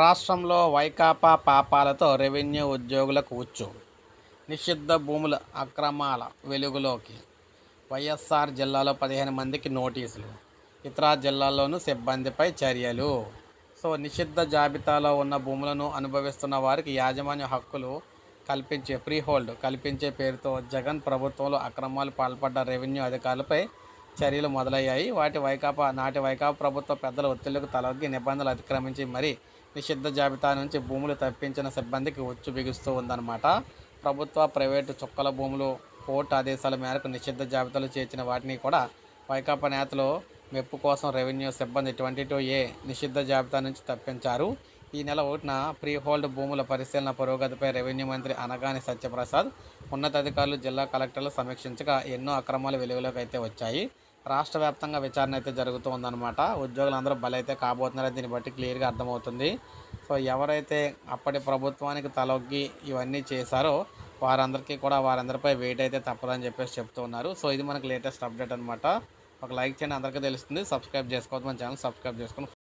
రాష్ట్రంలో వైకాపా పాపాలతో రెవెన్యూ ఉద్యోగులకు ఉచ్చు. నిషిద్ధ భూముల అక్రమాల వెలుగులోకి వైఎస్ఆర్ జిల్లాలో పదిహేను మందికి నోటీసులు. ఇతర జిల్లాల్లోనూ సిబ్బందిపై చర్యలు. సో నిషిద్ధ జాబితాలో ఉన్న భూములను అనుభవిస్తున్న వారికి యాజమాన్య హక్కులు కల్పించే ఫ్రీ హోల్డ్ కల్పించే పేరుతో జగన్ ప్రభుత్వంలో అక్రమాలు పాల్పడ్డ రెవెన్యూ అధికారులపై చర్యలు మొదలయ్యాయి. వాటి వైకాపా నాటి వైకాపా ప్రభుత్వ పెద్దల ఒత్తిళ్ళకు తలొగ్గి నిబంధనలు అతిక్రమించి మరీ నిషిద్ధ జాబితా నుంచి భూములు తప్పించిన సిబ్బందికి ఉచ్చు బిగుస్తూ ఉందన్నమాట. ప్రభుత్వ ప్రైవేటు చుక్కల భూములు కోర్టు ఆదేశాల మేరకు నిషిద్ధ జాబితాలు చేర్చిన వాటిని కూడా వైకాపా నేతలు మెప్పు కోసం రెవెన్యూ సిబ్బంది ట్వంటీ టూ ఏ నిషిద్ధ జాబితా నుంచి తప్పించారు. ఈ నెల ఒకటిన ప్రీ హోల్డ్ భూముల పరిశీలన పురోగతిపై రెవెన్యూ మంత్రి అనగాని సత్యప్రసాద్ ఉన్నతాధికారులు జిల్లా కలెక్టర్లు సమీక్షించగా ఎన్నో అక్రమాలు వెలుగులోకి అయితే వచ్చాయి. రాష్ట్ర వ్యాప్తంగా విచారణ అయితే జరుగుతూ ఉందన్నమాట. ఉద్యోగులందరూ బలైతే కాబోతున్నారని దీన్ని బట్టి క్లియర్గా అర్థమవుతుంది. సో ఎవరైతే అప్పటి ప్రభుత్వానికి తలొగ్గి ఇవన్నీ చేశారో వారందరికీ కూడా వారందరిపై వెయిట్ అయితే తప్పదని చెప్పేసి చెప్తూ ఉన్నారు. సో ఇది మనకు లేటెస్ట్ అప్డేట్ అనమాట ఒక లైక్ చేయండి అందరికీ తెలుస్తుంది. సబ్స్క్రైబ్ చేసుకోవద్దు మన ఛానల్ సబ్స్క్రైబ్ చేసుకుని